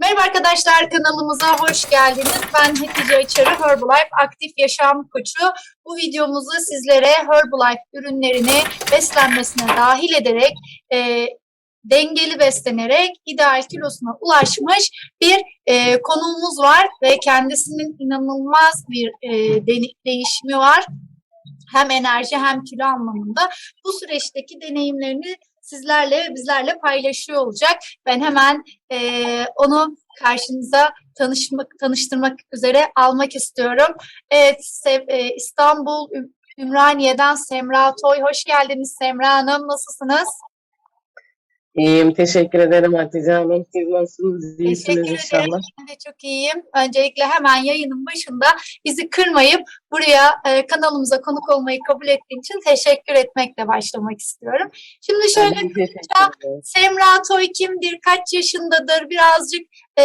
Merhaba arkadaşlar kanalımıza hoş geldiniz. Ben Hatice Açarı Herbalife Aktif Yaşam Koçu. Bu videomuzu sizlere Herbalife ürünlerini beslenmesine dahil ederek e, dengeli beslenerek ideal kilosuna ulaşmış bir e, konuğumuz var ve kendisinin inanılmaz bir e, de- değişimi var. Hem enerji hem kilo anlamında. Bu süreçteki deneyimlerini sizlerle bizlerle paylaşıyor olacak. Ben hemen eee, onu karşınıza tanışmak, tanıştırmak üzere almak istiyorum. Evet, e, İstanbul Üm- Ümraniye'den Semra Toy. Hoş geldiniz Semra Hanım. Nasılsınız? İyiyim, teşekkür ederim Hatice Hanım. Siz nasılsınız? İyisiniz Teşekkür ederim. inşallah. Ben de çok iyiyim. Öncelikle hemen yayının başında bizi kırmayıp buraya e, kanalımıza konuk olmayı kabul ettiğin için teşekkür etmekle başlamak istiyorum. Şimdi şöyle Ben de teşekkür ederim. Semra Toy kimdir, kaç yaşındadır birazcık e,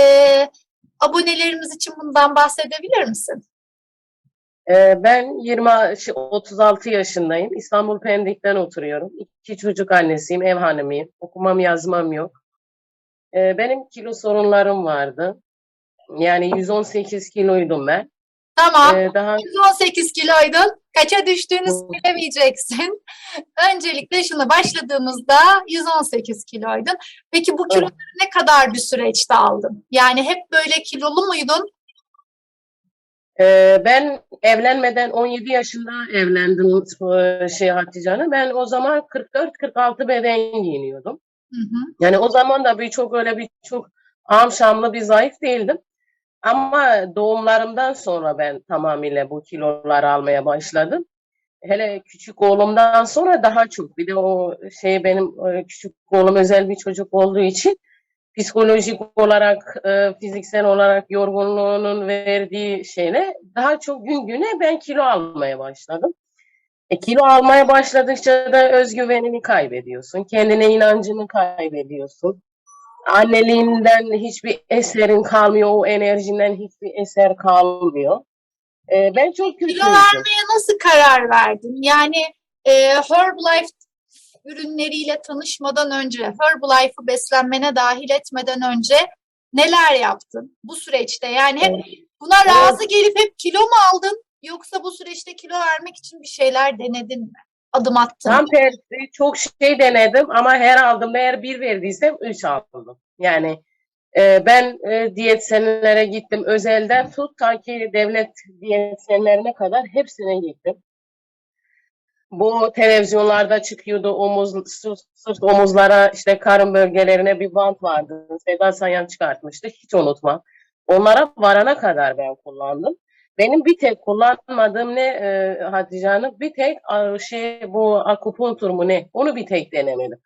abonelerimiz için bundan bahsedebilir misin? Ee, ben 20, şey, 36 yaşındayım. İstanbul Pendik'ten oturuyorum. İki çocuk annesiyim, ev hanımıyım. Okumam yazmam yok. Ee, benim kilo sorunlarım vardı. Yani 118 kiloydum ben. Tamam. Ee, daha 118 kiloydun. Kaça düştüğünü bilemeyeceksin. Öncelikle şunu başladığımızda 118 kiloydun. Peki bu kiloları ne kadar bir süreçte aldın? Yani hep böyle kilolu muydun? Ee, ben evlenmeden 17 yaşında evlendim şey Hatice Hanım. Ben o zaman 44-46 beden giyiniyordum. Hı hı. Yani o zaman da bir çok öyle bir çok amşamlı bir zayıf değildim. Ama doğumlarımdan sonra ben tamamıyla bu kiloları almaya başladım. Hele küçük oğlumdan sonra daha çok. Bir de o şey benim e, küçük oğlum özel bir çocuk olduğu için psikolojik olarak, e, fiziksel olarak yorgunluğunun verdiği şeyle daha çok gün güne ben kilo almaya başladım. E, kilo almaya başladıkça da özgüvenini kaybediyorsun. Kendine inancını kaybediyorsun. Anneliğinden hiçbir eserin kalmıyor. O enerjinden hiçbir eser kalmıyor. E, ben çok Kilo kötüydüm. vermeye nasıl karar verdin? Yani e, Herbalife ürünleriyle tanışmadan önce, Herbalife'ı beslenmene dahil etmeden önce neler yaptın bu süreçte? Yani hep buna razı gelip hep kilo mu aldın? Yoksa bu süreçte kilo vermek için bir şeyler denedin mi? Adım attın mı? Tam tersi çok şey denedim ama her aldığımda eğer bir verdiysem üç aldım. Yani e, ben e, diyetisyenlere gittim. Özelden tut ta ki devlet diyetisyenlerine kadar hepsine gittim. Bu televizyonlarda çıkıyordu omuz, sırt, omuzlara işte karın bölgelerine bir bant vardı. Seda Sayan çıkartmıştı. Hiç unutmam. Onlara varana kadar ben kullandım. Benim bir tek kullanmadığım ne e, Hatice Hanım? Bir tek şey bu akupunktur mu ne? Onu bir tek denemedim.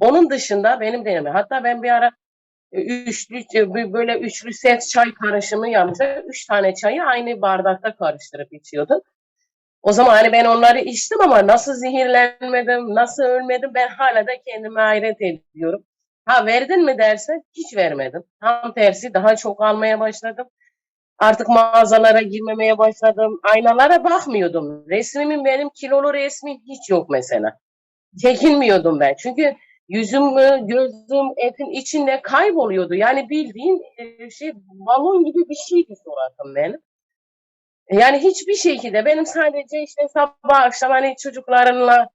Onun dışında benim deneme. Hatta ben bir ara e, üçlü e, böyle üçlü set çay karışımı yapmıştım. Üç tane çayı aynı bardakta karıştırıp içiyordum. O zaman hani ben onları içtim ama nasıl zehirlenmedim, nasıl ölmedim ben hala da kendime hayret ediyorum. Ha verdin mi dersen hiç vermedim. Tam tersi daha çok almaya başladım. Artık mağazalara girmemeye başladım. Aynalara bakmıyordum. Resmimin benim kilolu resmim hiç yok mesela. Çekinmiyordum ben. Çünkü yüzüm, gözüm, etin içinde kayboluyordu. Yani bildiğin e, şey balon gibi bir şeydi suratım benim. Yani hiçbir şekilde benim sadece işte sabah akşam hani çocuklarınla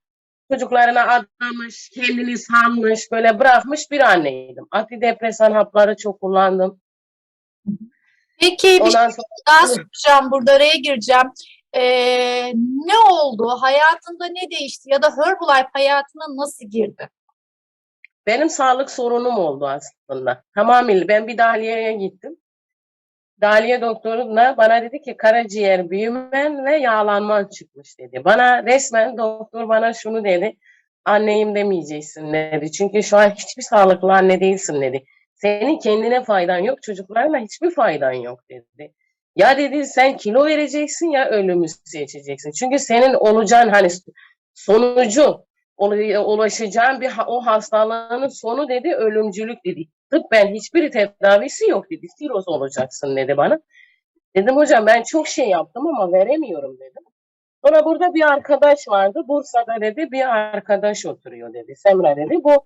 çocuklarına adamış, kendini sanmış, böyle bırakmış bir anneydim. Antidepresan hapları çok kullandım. Peki bir şey Ondan sonra daha soracağım, burada araya gireceğim. Ee, ne oldu? Hayatında ne değişti? Ya da Herbalife hayatına nasıl girdi? benim sağlık sorunum oldu aslında. Tamamıyla ben bir dahliyeye gittim. Dahliye doktoruna bana dedi ki karaciğer büyümen ve yağlanman çıkmış dedi. Bana resmen doktor bana şunu dedi. Anneyim demeyeceksin dedi. Çünkü şu an hiçbir sağlıklı anne değilsin dedi. Senin kendine faydan yok, çocuklarına hiçbir faydan yok dedi. Ya dedi sen kilo vereceksin ya ölümü seçeceksin. Çünkü senin olacağın hani sonucu ulaşacağın bir o hastalığının sonu dedi ölümcülük dedi. Tıbben hiçbir tedavisi yok dedi. Siroz olacaksın dedi bana. Dedim hocam ben çok şey yaptım ama veremiyorum dedim. Sonra burada bir arkadaş vardı. Bursa'da dedi bir arkadaş oturuyor dedi. Semra dedi. Bu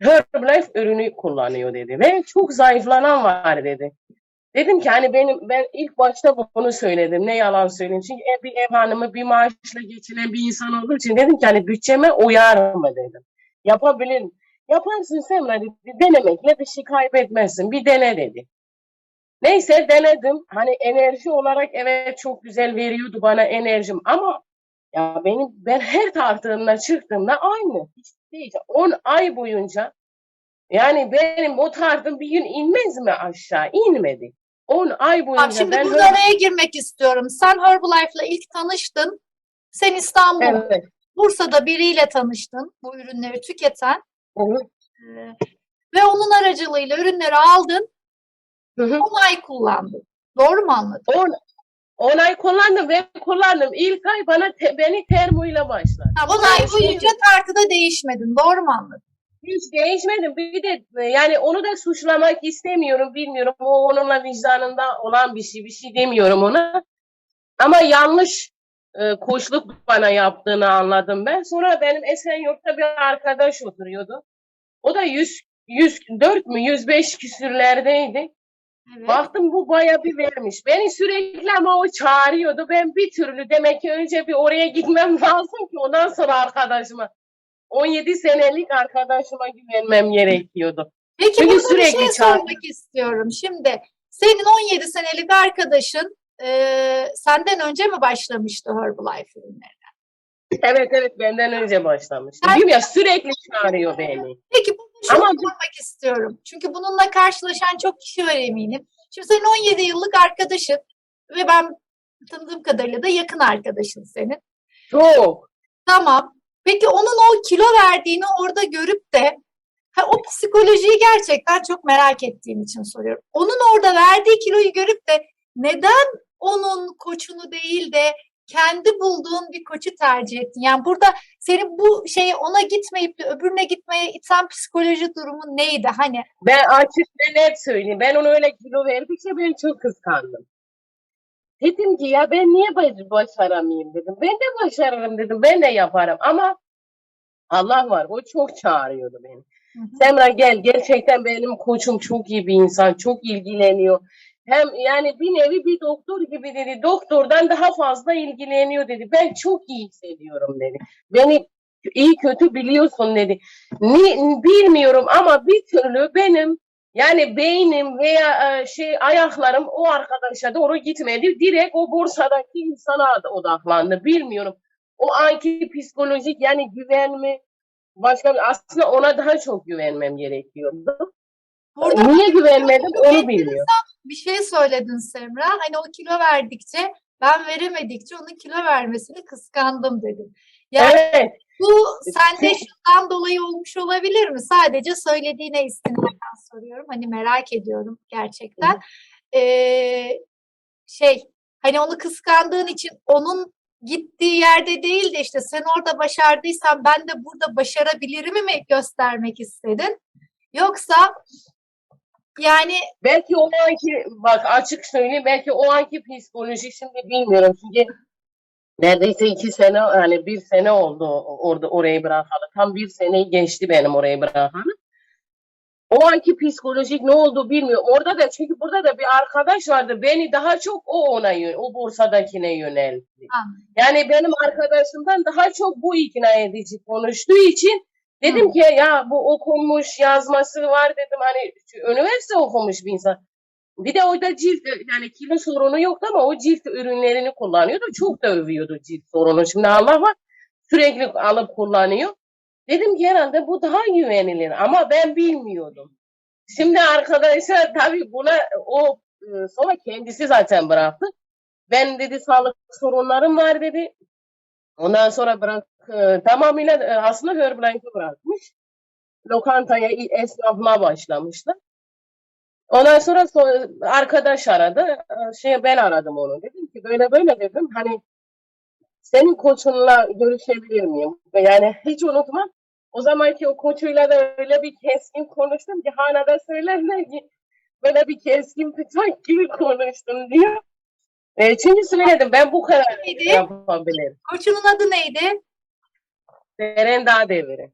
Herbalife ürünü kullanıyor dedi ve çok zayıflanan var dedi. Dedim ki hani benim ben ilk başta bunu söyledim. Ne yalan söyleyeyim. Çünkü ev- bir ev hanımı bir maaşla geçinen bir insan olduğu için dedim ki hani bütçeme uyar mı dedim. Yapabilirim. Yaparsın Semra dedi. Denemekle bir şey kaybetmezsin. Bir dene dedi. Neyse denedim. Hani enerji olarak evet çok güzel veriyordu bana enerjim ama ya benim ben her tartığımda çıktığımda aynı. Hiç değil. 10 ay boyunca yani benim o tartım bir gün inmez mi aşağı? İnmedi. 10 ay boyunca Tamam, şimdi ben burada araya girmek istiyorum. Sen Herbalife'la ilk tanıştın. Sen İstanbul, Evet. Bursa'da biriyle tanıştın. Bu ürünleri tüketen. Ee, Ve onun aracılığıyla ürünleri aldın. Hı hı. 10 ay kullandın. Doğru mu anladım? 10 10 ay kullandım ve kullandım. İlk ay bana te- beni termoyla başladı. Ha, 10 ay boyunca tartıda değişmedin. Doğru mu anladım? Hiç değişmedim. Bir de e, yani onu da suçlamak istemiyorum. Bilmiyorum. O onunla vicdanında olan bir şey. Bir şey demiyorum ona. Ama yanlış e, koçluk bana yaptığını anladım ben. Sonra benim Esenyurt'ta bir arkadaş oturuyordu. O da 100 104 mü 105 küsürlerdeydi. Evet. Baktım bu baya bir vermiş. Beni sürekli ama o çağırıyordu. Ben bir türlü demek ki önce bir oraya gitmem lazım ki ondan sonra arkadaşıma 17 senelik arkadaşıma güvenmem gerekiyordu. Peki Çünkü burada bir sürekli şey çağırdı. sormak istiyorum. Şimdi senin 17 senelik arkadaşın eee, senden önce mi başlamıştı Herbalife ürünleri? Evet evet benden önce başlamıştı. Diyorum ya sürekli çağırıyor beni. Peki burada şunu Ama- sormak istiyorum. Çünkü bununla karşılaşan çok kişi var eminim. Şimdi senin 17 yıllık arkadaşın ve ben tanıdığım kadarıyla da yakın arkadaşın senin. Çok. Tamam. Peki onun o kilo verdiğini orada görüp de ha, o psikolojiyi gerçekten çok merak ettiğim için soruyorum. Onun orada verdiği kiloyu görüp de neden onun koçunu değil de kendi bulduğun bir koçu tercih ettin? Yani burada senin bu şeye ona gitmeyip de öbürüne gitmeye iten psikoloji durumu neydi? Hani Ben açık ve net söyleyeyim. Ben onu öyle kilo verdikçe ben çok kıskandım. Dedim ki ya ben niye baş- başaramayayım dedim. Ben de başarırım dedim. Ben de yaparım ama Allah var. O çok çağırıyordu beni. Hı hı. Semra gel gerçekten benim koçum çok iyi bir insan. Çok ilgileniyor. Hem yani bir nevi bir doktor gibi dedi. Doktordan daha fazla ilgileniyor dedi. Ben çok iyi hissediyorum dedi. Beni iyi kötü biliyorsun dedi. Ni, bilmiyorum ama bir türlü benim yani beynim veya e, şey ayaklarım o arkadaşa doğru gitmedi. Direkt o borsadaki insana da odaklandı. Bilmiyorum. O anki psikolojik yani güven mi başka aslında ona daha çok güvenmem gerekiyordu. burada Niye güvenmedim onu bilmiyorum. Bir şey söyledin Semra. Hani o kilo verdikçe ben veremedikçe onun kilo vermesini kıskandım dedin. Yani Evet. bu sende şundan dolayı olmuş olabilir mi? Sadece söylediğine istinaden soruyorum. Hani merak ediyorum gerçekten. Ee, şey hani onu kıskandığın için onun gittiği yerde değil de işte sen orada başardıysan ben de burada başarabilirim mi göstermek istedin? Yoksa yani Belki o anki bak açık söyleyeyim belki o anki psikoloji şimdi bilmiyorum çünkü neredeyse iki sene hani bir sene oldu orada orayı bırakalı. Tam bir seneyi geçti benim orayı bırakalı. O anki psikolojik ne oldu bilmiyorum. Orada da çünkü burada da bir arkadaş vardı. Beni daha çok o ona o borsadakine yöneltti. Anladım. Yani benim arkadaşımdan daha çok bu ikna edici konuştuğu için dedim Hı. ki ya bu okumuş yazması var dedim hani üniversite okumuş bir insan. Bir de orada cilt yani kilo sorunu yoktu ama o cilt ürünlerini kullanıyordu. Çok da övüyordu cilt sorunu. Şimdi Allah var sürekli alıp kullanıyor. Dedim ki herhalde bu daha güvenilir ama ben bilmiyordum. Şimdi arkadaşlar tabii buna o e, sonra kendisi zaten bıraktı. Ben dedi sağlık sorunlarım var dedi. Ondan sonra bırak e, tamamıyla e, aslında Herbalife'ı bırakmış. Lokantaya esnaflığa başlamıştı. Ondan sonra so- arkadaş aradı. E, Şey ben aradım onu. Dedim ki böyle böyle dedim. Hani senin koçunla görüşebilir miyim? Yani hiç unutmam. O zamanki o koçuyla da öyle bir keskin konuştum ki hala da söylerler ki böyle bir keskin bıçak gibi konuştum diyor. E, çünkü söyledim ben bu kadar Neydi? yapabilirim. koçunun adı neydi? Seren daha devri.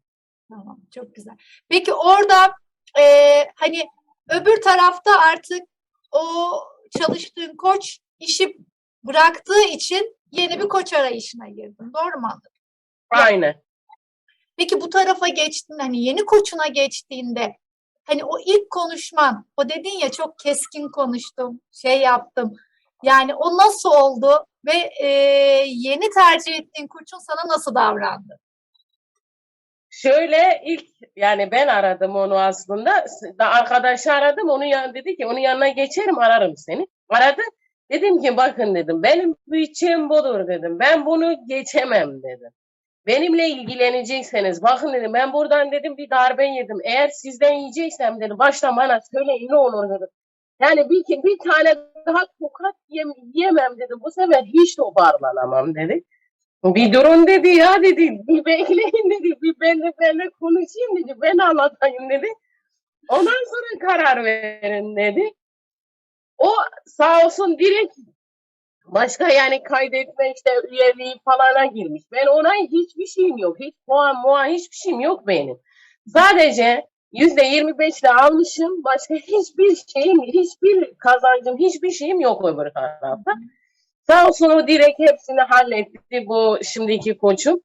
Tamam, çok güzel. Peki orada e, hani öbür tarafta artık o çalıştığın koç işi bıraktığı için yeni bir koç arayışına girdin. Doğru mu anladım? Aynen. Peki bu tarafa geçtin hani yeni koçuna geçtiğinde hani o ilk konuşman o dedin ya çok keskin konuştum şey yaptım yani o nasıl oldu ve e, yeni tercih ettiğin koçun sana nasıl davrandı? Şöyle ilk yani ben aradım onu aslında. Da arkadaşı aradım. Onun yan dedi ki onun yanına geçerim ararım seni. Aradı. Dedim ki bakın dedim benim bütçem budur dedim. Ben bunu geçemem dedim. Benimle ilgilenecekseniz bakın dedim ben buradan dedim bir darbe yedim. Eğer sizden yiyeceksem dedim baştan bana söyleyin ne olur dedim. Yani bir, bir tane daha tokat yem- yiyemem dedim. Bu sefer hiç toparlanamam dedi. Bir durun dedi ya dedi. Bir bekleyin dedi. Bir ben de benimle konuşayım dedi. Ben anlatayım dedi. Ondan sonra karar verin dedi. O sağ olsun direkt başka yani kaydetme işte üyeliği falana girmiş. Ben ona hiçbir şeyim yok. Hiç puan muan hiçbir şeyim yok benim. Sadece yüzde yirmi beşle almışım. Başka hiçbir şeyim, hiçbir kazancım, hiçbir şeyim yok öbür tarafta. Sağ olsun o direkt hepsini halletti bu şimdiki koçum.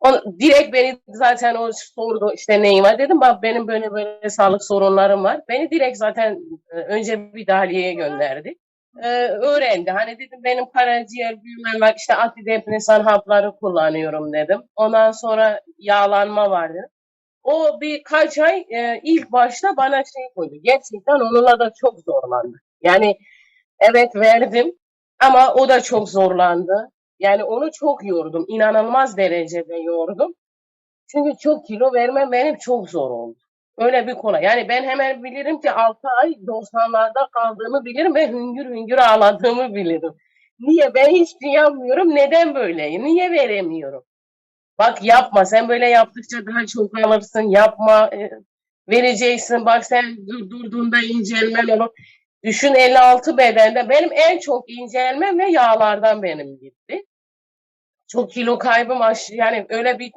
O, direkt beni zaten o sordu işte neyim var dedim bak benim böyle böyle sağlık sorunlarım var. Beni direkt zaten e, önce bir dahliyeye gönderdi. Ee, öğrendi. Hani dedim benim karaciğer büyümem var işte antidepresan hapları kullanıyorum dedim. Ondan sonra yağlanma var dedim. O birkaç ay e, ilk başta bana şey koydu. Gerçekten onunla da çok zorlandı. Yani evet verdim ama o da çok zorlandı. Yani onu çok yordum. İnanılmaz derecede yordum. Çünkü çok kilo vermem benim çok zor oldu. Öyle bir konu. Yani ben hemen bilirim ki 6 ay 90'larda kaldığımı bilirim ve hüngür hüngür ağladığımı bilirim. Niye? Ben hiç şey. Neden böyle? Niye veremiyorum? Bak yapma. Sen böyle yaptıkça daha çok alırsın. Yapma. e, vereceksin. Bak sen dur, durduğunda incelmen olur. Düşün 56 bedende. Benim en çok incelmem ve yağlardan benim gitti. Çok kilo kaybım aş yani öyle bir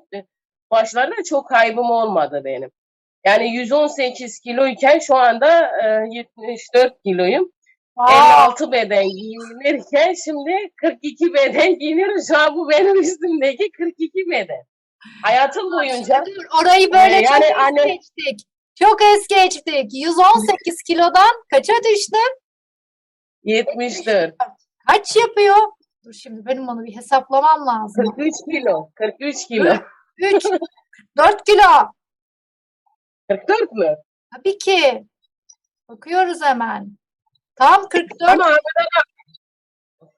başlarda çok kaybım olmadı benim. Yani 118 kiloyken şu anda e, 74 kiloyum. Aa, 56 beden giyinirken şimdi 42 beden giyiniyorum. Şu an bu benim üstümdeki 42 beden. Hayatım boyunca dur, orayı böyle Ee, çok yani es anne- geçtik. Çok es geçtik. 118 kilodan kaça düştün? 74, Kaç yapıyor? Dur şimdi benim onu bir hesaplamam lazım. 43 kilo, 43 kilo. 3, 4 kilo. 44 mü? Tabii ki. Bakıyoruz hemen. Tam 44. Ama arada da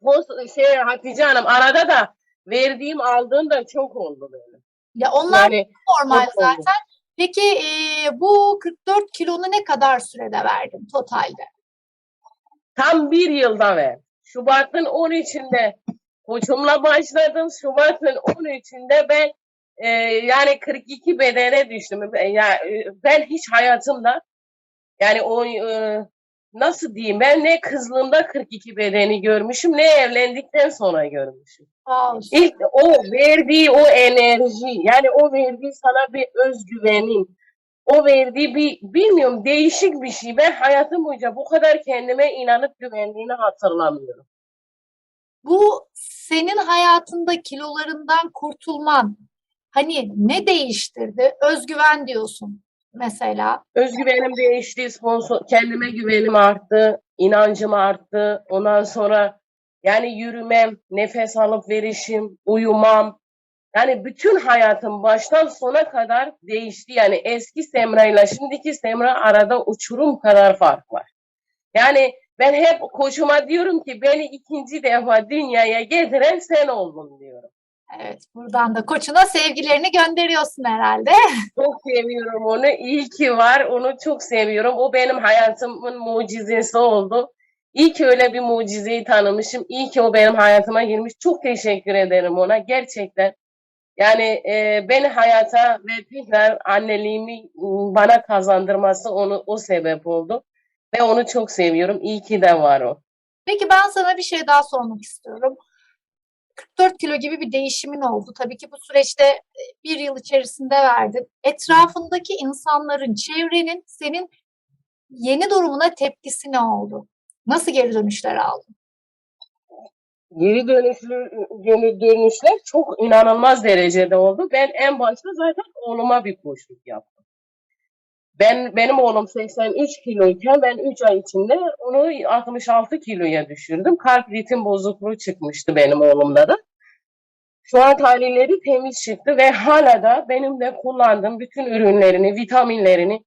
bu şey Hatice Hanım arada da verdiğim aldığım da çok oldu benim. Ya onlar Yani normal çok oldu. zaten. Peki e, bu 44 kilonu ne kadar sürede verdin totalde? tam bir yılda ver. Şubat'ın 13'ünde koçumla başladım. Şubat'ın 13'ünde ben e, yani 42 bedene düştüm. E, Ya, e, ben hiç hayatımda yani o e, nasıl diyeyim ben ne kızlığımda 42 bedeni görmüşüm ne evlendikten sonra görmüşüm. Ol. İlk o verdiği o enerji yani o verdiği sana bir özgüvenin o verdiği bir bilmiyorum değişik bir şey. Ben hayatım boyunca bu kadar kendime inanıp güvendiğini hatırlamıyorum. Bu senin hayatında kilolarından kurtulman hani ne değiştirdi? Özgüven diyorsun mesela. Özgüvenim değişti, sponsor, kendime güvenim arttı, inancım arttı. Ondan sonra yani yürümem, nefes alıp verişim, uyumam. Yani bütün hayatım baştan sona kadar değişti. Yani eski Semra ile şimdiki Semra arada uçurum kadar fark var. Yani ben hep koçuma diyorum ki beni ikinci defa dünyaya getiren sen oldun diyorum. Evet, buradan da koçuna sevgilerini gönderiyorsun herhalde. Çok seviyorum onu. İyi ki var. Onu çok seviyorum. O benim hayatımın mucizesi oldu. İyi ki öyle bir mucizeyi tanımışım. İyi ki o benim hayatıma girmiş. Çok teşekkür ederim ona. Gerçekten. Yani e, beni hayata ve tekrar anneliğimi m, bana kazandırması onu o sebep oldu. Ve onu çok seviyorum. İyi ki de var o. Peki ben sana bir şey daha sormak istiyorum. 44 kilo gibi bir değişimin oldu. Tabii ki bu süreçte e, bir yıl içerisinde verdin. Etrafındaki insanların, çevrenin senin yeni durumuna tepkisi ne oldu? Nasıl geri dönüşler aldın? Geri dönüşlü, geri dönüşler çok inanılmaz derecede oldu. Ben en başta zaten oğluma bir koşuluk yaptım. Ben benim oğlum 83 kiloyken ben 3 ay içinde onu 66 kiloya düşürdüm. Kalp ritim bozukluğu çıkmıştı benim oğlumda da. Şu an tahlilleri temiz çıktı ve hala da benim de kullandığım bütün ürünlerini, vitaminlerini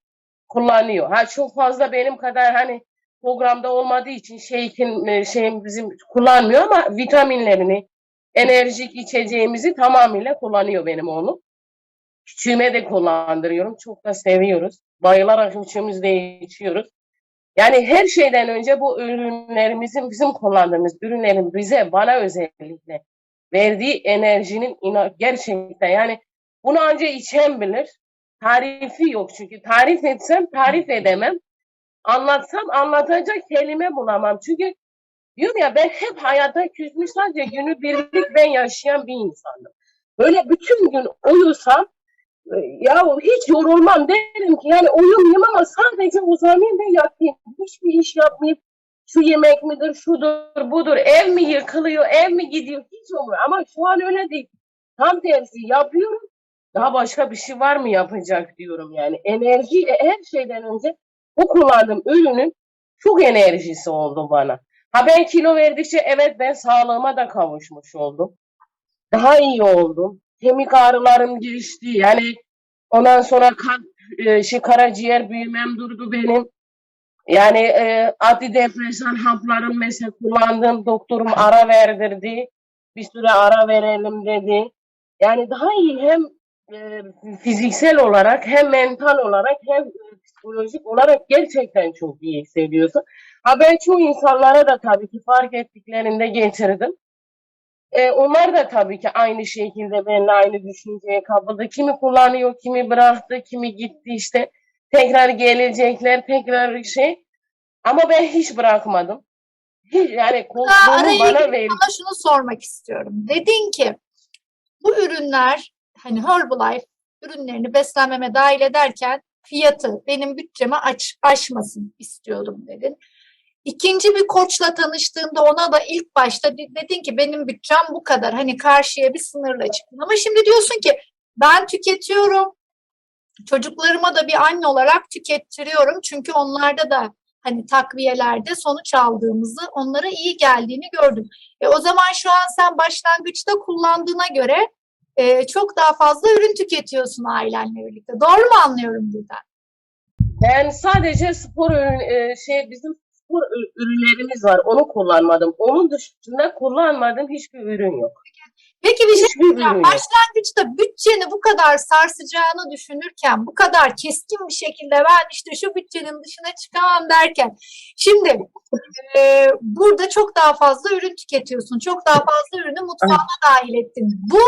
kullanıyor. Ha çok fazla benim kadar hani programda olmadığı için şeykin e, şeyim bizim kullanmıyor ama vitaminlerini, enerjik içeceğimizi tamamıyla kullanıyor benim oğlum. Küçüğüme de kullandırıyorum. Çok da seviyoruz. Bayılarak üçümüz de içiyoruz. Yani her şeyden önce bu ürünlerimizin, bizim kullandığımız ürünlerin bize, bana özellikle verdiği enerjinin gerçekten yani bunu anca içen bilir. Tarifi yok çünkü tarif etsem tarif edemem. Anlatsam anlatacak kelime bulamam. Çünkü diyorum ya ben hep hayata küsmüş sadece günü birlik ben yaşayan bir insanım. Böyle bütün gün uyusam ya hiç yorulmam derim ki yani uyumayayım ama sadece uzanayım ve yatayım. Hiçbir iş yapmayayım. Şu yemek midir, şudur, budur, ev mi yıkılıyor, ev mi gidiyor hiç olmuyor. Ama şu an öyle değil. Tam tersi yapıyorum. Daha başka bir şey var mı yapacak diyorum yani. Enerji e, her şeyden önce bu kullandığım ürünün çok enerjisi oldu bana. Ha ben kilo verdikçe evet ben sağlığıma da kavuşmuş oldum. Daha iyi oldum. Kemik ağrılarım geçti. Yani ondan sonra kan, e, şey, karaciğer büyümem durdu benim. Yani e, antidepresan haplarım mesela kullandım. Doktorum ara verdirdi. Bir süre ara verelim dedi. Yani daha iyi hem e, fiziksel olarak hem mental olarak hem e, psikolojik olarak gerçekten çok iyi hissediyorsun. Ha ben çoğu insanlara da tabii ki fark ettiklerinde getirdim. E, onlar da tabii ki aynı şekilde benimle aynı düşünceye kapıldı. Kimi kullanıyor, kimi bıraktı, kimi gitti işte. Tekrar gelecekler, tekrar şey. Ama ben hiç bırakmadım. Hiç, yani konuştuğunu bana verdi. Sana şunu sormak istiyorum. Dedin ki bu ürünler hani Herbalife ürünlerini beslenmeme dahil ederken fiyatı benim bütçeme aç, aşmasın istiyordum dedin. İkinci bir koçla tanıştığında ona da ilk başta de- dedin ki benim bütçem bu kadar. Hani karşıya bir sınırla çıktın. Ama şimdi diyorsun ki ben tüketiyorum. Çocuklarıma da bir anne olarak tükettiriyorum. Çünkü onlarda da hani takviyelerde sonuç aldığımızı, onlara iyi geldiğini gördüm. E, o zaman şu an sen başlangıçta kullandığına göre e, çok daha fazla ürün tüketiyorsun ailenle birlikte. Doğru mu anlıyorum buradan? Ben sadece spor ürün, e, şey bizim ü- ürünlerimiz var. Onu kullanmadım. Onun dışında kullanmadığım hiçbir ürün yok. Peki bir şey yok. başlangıçta bütçeni bu kadar sarsacağını düşünürken, bu kadar keskin bir şekilde ben işte şu bütçenin dışına çıkamam derken, şimdi e, burada çok daha fazla ürün tüketiyorsun, çok daha fazla ürünü mutfağına dahil ettin. Bu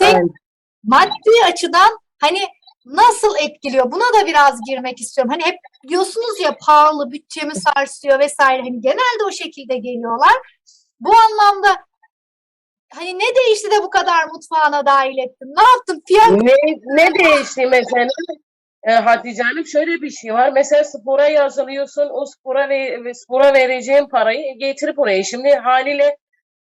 Aynen. maddi açıdan hani nasıl etkiliyor? Buna da biraz girmek istiyorum. Hani hep diyorsunuz ya pahalı, bütçemi sarsıyor vesaire. Hani genelde o şekilde geliyorlar. Bu anlamda hani ne değişti de bu kadar mutfağına dahil ettin? Ne yaptın? Fiyat Ne, ne değişti mesela? E, Hatice Hanım şöyle bir şey var. Mesela spora yazılıyorsun. O spora ve, ve spora vereceğin parayı getirip oraya. Şimdi haliyle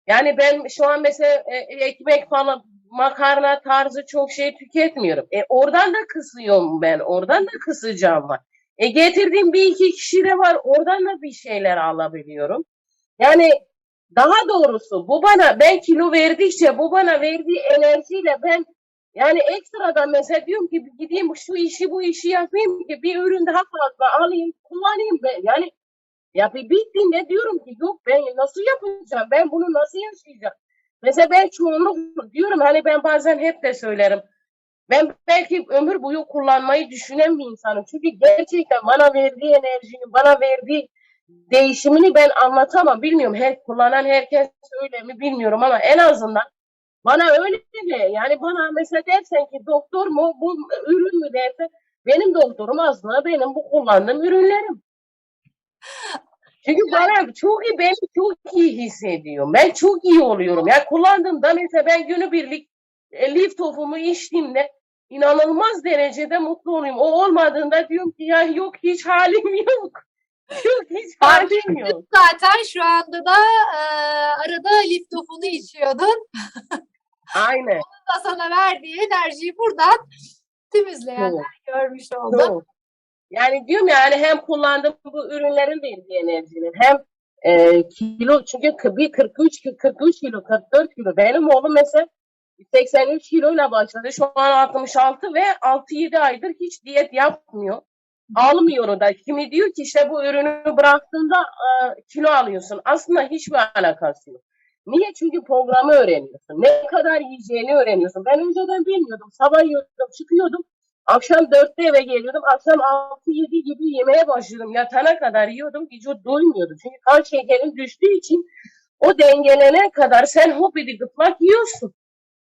yani ben şu an mesela e, ekmek falan makarna tarzı çok şey tüketmiyorum. E oradan da kısıyorum ben. Oradan da kısacağım var. E getirdiğim bir iki kişi de var. Oradan da bir şeyler alabiliyorum. Yani daha doğrusu bu bana ben kilo verdikçe bu bana verdiği enerjiyle ben yani ekstradan mesela diyorum ki gideyim şu işi bu işi yapayım ki bir ürün daha fazla alayım kullanayım ben. Yani ya bir bittiğinde diyorum ki yok ben nasıl yapacağım ben bunu nasıl yaşayacağım. Mesela ben çoğunluk diyorum hani ben bazen hep de söylerim. Ben belki ömür boyu kullanmayı düşünen bir insanım. Çünkü gerçekten bana verdiği enerjini, bana verdiği değişimini ben anlatamam. Bilmiyorum her kullanan herkes öyle mi bilmiyorum ama en azından bana öyle de yani bana mesela dersen ki doktor mu bu ürün mü dersen benim doktorum aslında benim bu kullandığım ürünlerim. Çünkü bana çok iyi, ben çok iyi hissediyorum. Ben çok iyi oluyorum. Yani kullandığımda mesela ben günübirlik e, lif tofumu içtiğimde inanılmaz derecede mutlu oluyorum. O olmadığında diyorum ki ya yok hiç halim yok. Yok hiç halim yok. Zaten şu anda da e, arada liftofunu içiyordun. Aynen. Da sana verdiği enerjiyi buradan tüm izleyenler Çok, görmüş oldu. çok. Yani diyorum yani hem kullandığım bu ürünlerin verdiği enerjinin hem e, kilo çünkü bir 43 ki- 43 kilo 44 kilo benim oğlum mesela 83 kiloyla başladı. Şu an 66 ve 6-7 aydır hiç diyet yapmıyor. Almıyor da. Kimi diyor ki işte bu ürünü bıraktığında e, kilo alıyorsun. Aslında hiçbir alakası yok. Niye? Çünkü programı öğreniyorsun. Ne kadar yiyeceğini öğreniyorsun. Ben önceden bilmiyordum. Sabah yiyordum, çıkıyordum. Akşam dörtte eve geliyordum. Akşam 6-7 gibi yemeye başlıyordum. Yatana kadar yiyordum. Vücut doymuyordu. Çünkü kan şekerin düştüğü için o dengelene kadar sen hopidi gıplak yiyorsun.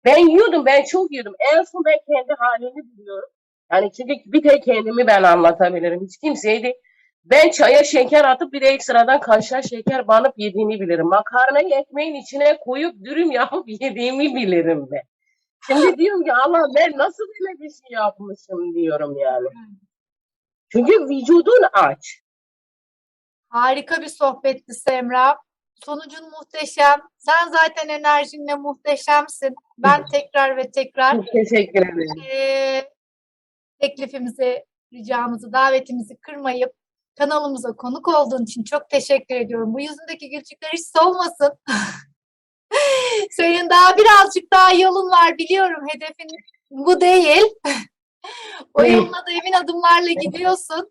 Ben yiyordum. Ben çok yiyordum. En son ben kendi halini biliyorum. Yani çünkü bir tek kendimi ben anlatabilirim. Hiç kimseye değil. Ben çaya şeker atıp bir de ekstradan kaşar şeker banıp yediğini bilirim. Makarnayı ekmeğin içine koyup dürüm yapıp yediğimi bilirim ben. Şimdi diyorum ki Allah ben nasıl böyle bir şey yapmışım diyorum yani. Çünkü vücudun aç. Harika bir sohbetti Semra. Sonucun muhteşem. Sen zaten enerjinle muhteşemsin. Ben tekrar ve tekrar Çok teşekkür ederim. eee, teklifimizi, ricamızı, davetimizi kırmayıp kanalımıza konuk olduğun için çok teşekkür ediyorum. Bu yüzündeki gülçükler hiç solmasın. Senin daha birazcık daha yolun var biliyorum. Hedefin bu değil. o yoluna da emin adımlarla gidiyorsun.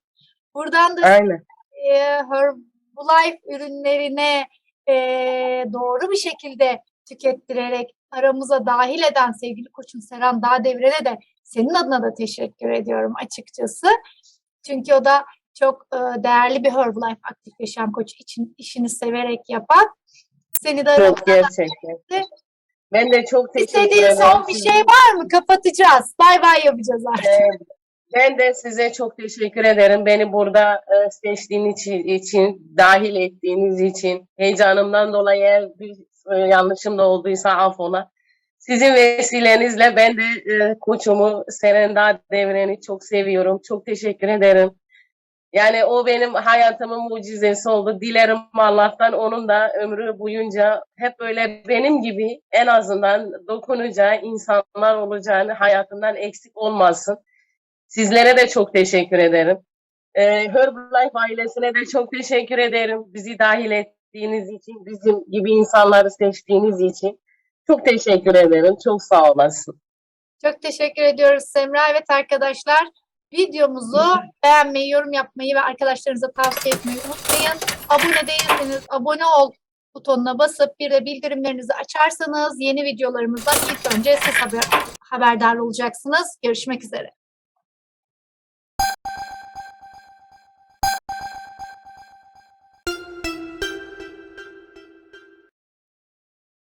Buradan da Aynen. e, Herbalife ürünlerine e, doğru bir şekilde tükettirerek aramıza dahil eden sevgili koçum Seren Dağdeviren'e de senin adına da teşekkür ediyorum açıkçası. Çünkü o da çok e, değerli bir Herbalife aktif yaşam koçu için işini severek yapan. Seni de Çok gerçekten. Ben de çok teşekkür İstediğin ederim. son bir şey var mı? Kapatacağız. Bay bay yapacağız artık. Ben de size çok teşekkür ederim. Beni burada e, seçtiğiniz için, için, dahil ettiğiniz için, heyecanımdan dolayı eğer bir e, yanlışım da olduysa affola. Sizin vesilenizle ben de e, koçumu Serenda Devren'i çok seviyorum. Çok teşekkür ederim. Yani o benim hayatımın mucizesi oldu. Dilerim Allah'tan onun da ömrü boyunca hep böyle benim gibi en azından dokunacağı insanlar olacağını hayatından eksik olmasın. Sizlere de çok teşekkür ederim. Ee, Herbalife ailesine de çok teşekkür ederim. Bizi dahil ettiğiniz için, bizim gibi insanları seçtiğiniz için. Çok teşekkür ederim. Çok sağ olasın. Çok teşekkür ediyoruz Semra. Evet arkadaşlar videomuzu beğenmeyi, yorum yapmayı ve arkadaşlarınıza tavsiye etmeyi unutmayın. Abone değilseniz abone ol butonuna basıp bir de bildirimlerinizi açarsanız yeni videolarımızdan ilk önce siz haber, haberdar olacaksınız. Görüşmek üzere.